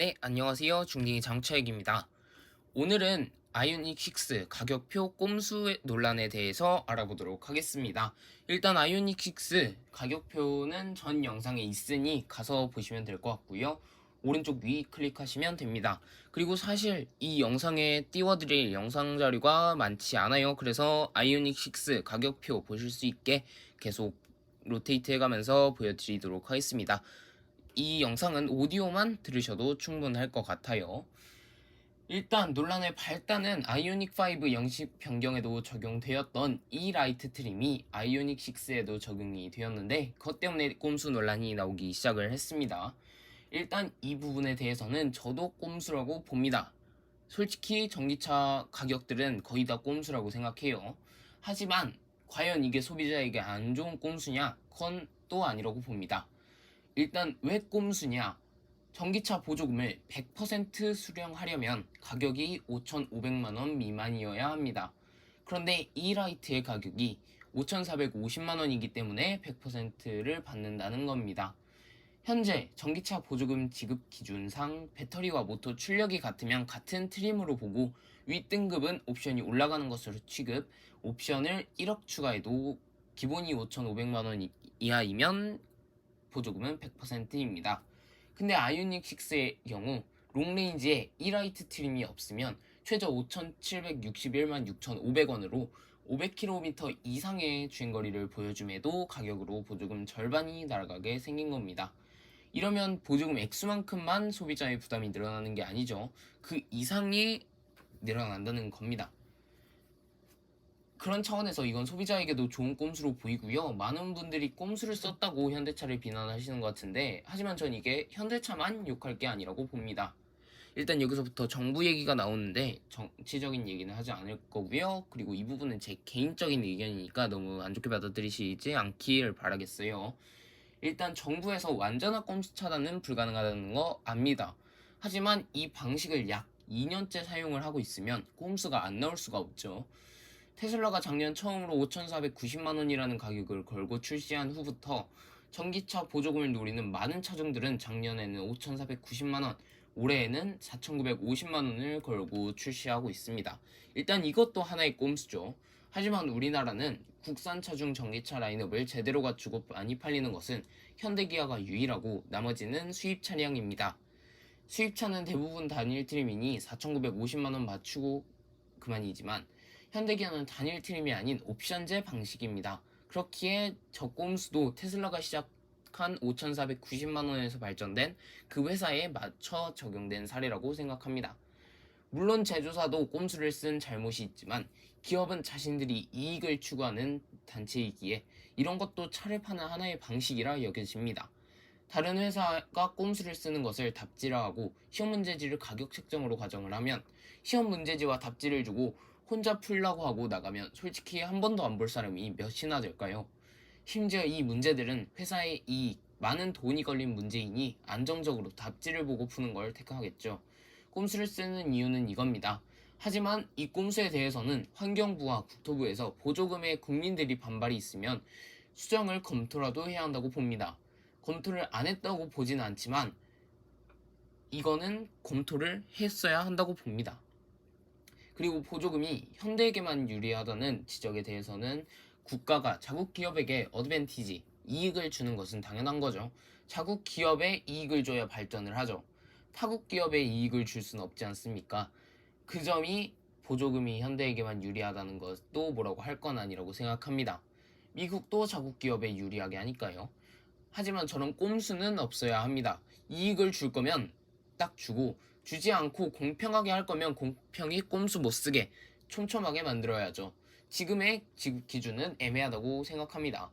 네, 안녕하세요. 중딩이 장차익입니다. 오늘은 아이오닉 6 가격표 꼼수 논란에 대해서 알아보도록 하겠습니다. 일단 아이오닉 6 가격표는 전 영상에 있으니 가서 보시면 될 것 같고요. 오른쪽 위 클릭하시면 됩니다. 그리고 사실 이 영상에 띄워드릴 영상 자료가 많지 않아요. 그래서 아이오닉 6 가격표 보실 수 있게 계속 로테이트 해가면서 보여드리도록 하겠습니다. 이 영상은 오디오만 들으셔도 충분할 것 같아요. 일단 논란의 발단은 아이오닉 5 영식 변경에도 적용되었던 이 라이트 트림이 아이오닉 6에도 적용이 되었는데 그것 때문에 꼼수 논란이 나오기 시작을 했습니다. 일단 이 부분에 대해서는 저도 꼼수라고 봅니다. 솔직히 전기차 가격들은 거의 다 꼼수라고 생각해요. 하지만 과연 이게 소비자에게 안 좋은 꼼수냐? 그건 또 아니라고 봅니다. 일단 왜 꼼수냐? 전기차 보조금을 100% 수령하려면 가격이 5,500만 원 미만이어야 합니다. 그런데 이 라이트의 가격이 5,450만 원이기 때문에 100%를 받는다는 겁니다. 현재 전기차 보조금 지급 기준상 배터리와 모터 출력이 같으면 같은 트림으로 보고 윗등급은 옵션이 올라가는 것으로 취급, 옵션을 1억 추가해도 기본이 5,500만 원 이하이면 보조금은 100%입니다. 근데 아이오닉 6의 경우 롱레인지에 1라이트 트림이 없으면 최저 5,761만 6,500원으로 500km 이상의 주행거리를 보여줌에도 가격으로 보조금 절반이 날아가게 생긴 겁니다. 이러면 보조금 액수만큼만 소비자의 부담이 늘어나는 게 아니죠. 그 이상이 늘어난다는 겁니다. 그런 차원에서 이건 소비자에게도 좋은 꼼수로 보이고요. 많은 분들이 꼼수를 썼다고 현대차를 비난하시는 것 같은데, 하지만 전 이게 현대차만 욕할 게 아니라고 봅니다. 일단 여기서부터 정부 얘기가 나오는데 정치적인 얘기는 하지 않을 거고요. 그리고 이 부분은 제 개인적인 의견이니까 너무 안 좋게 받아들이시지 않기를 바라겠어요. 일단 정부에서 완전한 꼼수 차단은 불가능하다는 거 압니다. 하지만 이 방식을 약 2년째 사용을 하고 있으면 꼼수가 안 나올 수가 없죠. 테슬라가 작년 처음으로 5,490만 원이라는 가격을 걸고 출시한 후부터 전기차 보조금을 노리는 많은 차종들은 작년에는 5,490만 원, 올해에는 4,950만 원을 걸고 출시하고 있습니다. 일단 이것도 하나의 꼼수죠. 하지만 우리나라는 국산 차 중 전기차 라인업을 제대로 갖추고 많이 팔리는 것은 현대기아가 유일하고 나머지는 수입 차량입니다. 수입차는 대부분 단일 트림이니 4,950만 원 맞추고 그만이지만 현대기아는 단일 트림이 아닌 옵션제 방식입니다. 그렇기에 저꼼수도 테슬라가 시작한 5,490만 원에서 발전된 그 회사에 맞춰 적용된 사례라고 생각합니다. 물론 제조사도 꼼수를 쓴 잘못이 있지만 기업은 자신들이 이익을 추구하는 단체이기에 이런 것도 차를 파는 하나의 방식이라 여겨집니다. 다른 회사가 꼼수를 쓰는 것을 답지라 하고 시험 문제지를 가격 책정으로 가정을 하면 시험 문제지와 답지를 주고 혼자 풀라고 하고 나가면 솔직히 한 번도 안 볼 사람이 몇이나 될까요? 심지어 이 문제들은 회사의 이익, 많은 돈이 걸린 문제이니 안정적으로 답지를 보고 푸는 걸 택하겠죠. 꼼수를 쓰는 이유는 이겁니다. 하지만 이 꼼수에 대해서는 환경부와 국토부에서 보조금에 국민들이 반발이 있으면 수정을 검토라도 해야 한다고 봅니다. 검토를 안 했다고 보진 않지만 이거는 검토를 했어야 한다고 봅니다. 그리고 보조금이 현대에게만 유리하다는 지적에 대해서는 국가가 자국 기업에게 어드밴티지, 이익을 주는 것은 당연한 거죠. 자국 기업에 이익을 줘야 발전을 하죠. 타국 기업에 이익을 줄 수는 없지 않습니까? 그 점이 보조금이 현대에게만 유리하다는 것도 뭐라고 할 건 아니라고 생각합니다. 미국도 자국 기업에 유리하게 하니까요. 하지만 저런 꼼수는 없어야 합니다. 이익을 줄 거면 딱 주고 주지 않고 공평하게 할 거면 공평히 꼼수 못 쓰게 촘촘하게 만들어야죠. 지금의 기준은 애매하다고 생각합니다.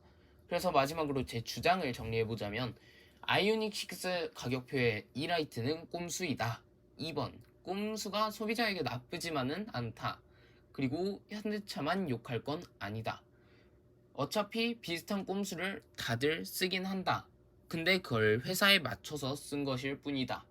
그래서 마지막으로 제 주장을 정리해보자면 아이오닉 6 가격표의 이라이트는 꼼수이다. 2번 꼼수가 소비자에게 나쁘지만은 않다. 그리고 현대차만 욕할 건 아니다. 어차피 비슷한 꼼수를 다들 쓰긴 한다. 근데 그걸 회사에 맞춰서 쓴 것일 뿐이다.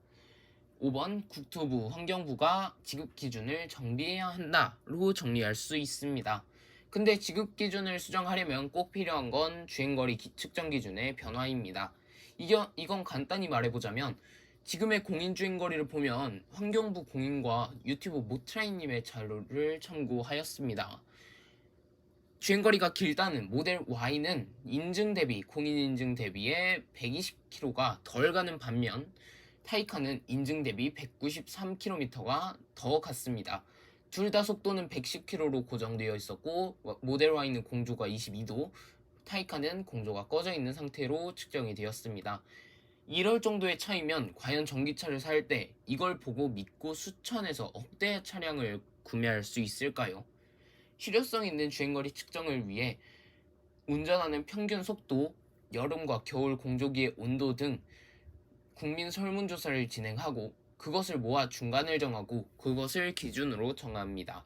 5번 국토부, 환경부가 지급 기준을 정비해야 한다로 정리할 수 있습니다. 근데 지급 기준을 수정하려면 꼭 필요한 건 주행거리 기- 측정 기준의 변화입니다. 이겨, 이건 간단히 말해보자면 지금의 공인주행 거리를 보면 환경부 공인과 유튜브 모트라이님의 자료를 참고하였습니다. 주행거리가 길다는 모델 Y는 인증 대비, 공인 인증 대비에 120km가 덜 가는 반면 타이칸은 인증 대비 193km가 더 갔습니다. 둘 다 속도는 110km로 고정되어 있었고 모델 Y는 공조가 22도, 타이칸은 공조가 꺼져 있는 상태로 측정이 되었습니다. 이럴 정도의 차이면 과연 전기차를 살 때 이걸 보고 믿고 수천에서 억대의 차량을 구매할 수 있을까요? 실효성 있는 주행거리 측정을 위해 운전하는 평균 속도, 여름과 겨울 공조기의 온도 등 국민 설문조사를 진행하고 그것을 모아 중간을 정하고 그것을 기준으로 정합니다.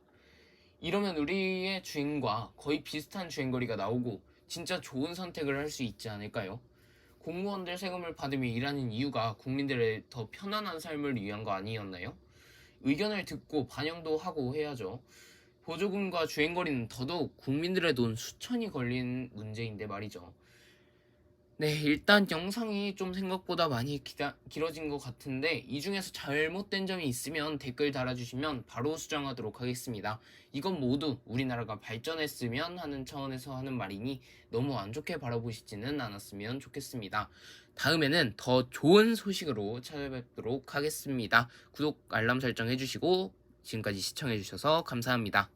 이러면 우리의 주행과 거의 비슷한 주행거리가 나오고 진짜 좋은 선택을 할 수 있지 않을까요? 공무원들 세금을 받으며 일하는 이유가 국민들의 더 편안한 삶을 위한 거 아니었나요? 의견을 듣고 반영도 하고 해야죠. 보조금과 주행거리는 더더욱 국민들의 돈 수천이 걸린 문제인데 말이죠. 네, 일단 영상이 좀 생각보다 많이 기다, 길어진 것 같은데 이 중에서 잘못된 점이 있으면 댓글 달아주시면 바로 수정하도록 하겠습니다. 이건 모두 우리나라가 발전했으면 하는 차원에서 하는 말이니 너무 안 좋게 바라보시지는 않았으면 좋겠습니다. 다음에는 더 좋은 소식으로 찾아뵙도록 하겠습니다. 구독, 알람 설정 해주시고 지금까지 시청해주셔서 감사합니다.